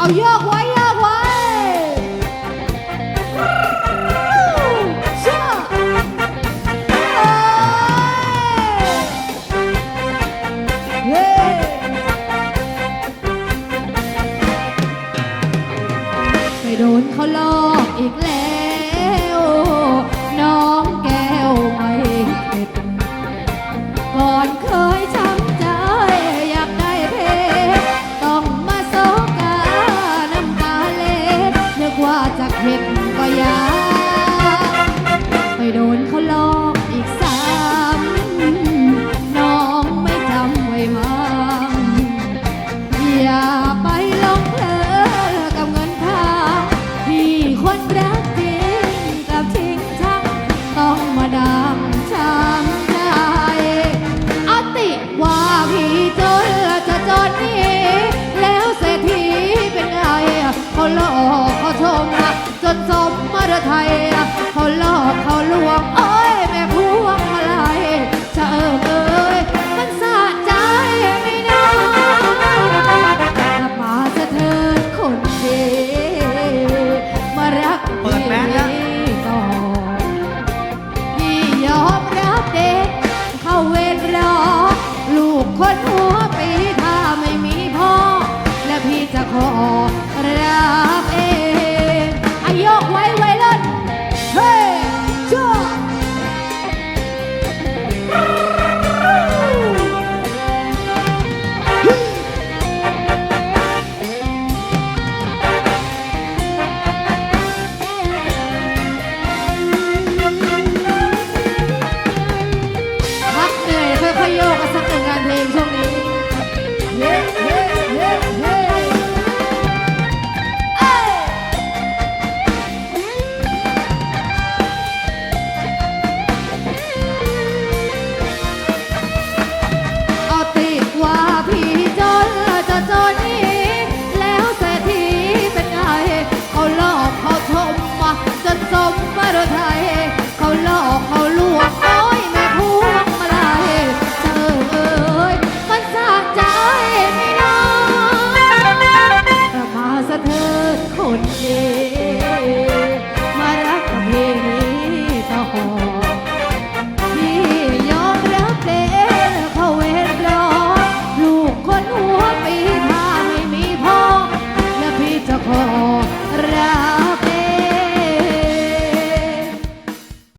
เอาโยกไว้โยกไว้เช่อเอ้ยเฮ้ไปโดนเขาหลอกอีกแล้ว เห็ดก็ยาไปโดน มมารไทยเขาหลอกเขาลวงโอ้ยแม่พวงมาลัยเจอเอ้ยมันสะใจไม่น้อยมาสะเทินคนดี มารักกับเฮียต่อพี่ยอมรับเล่เขาเวรรอลูกคนหัวปีทาไม่มีพ่อและพี่จะขอ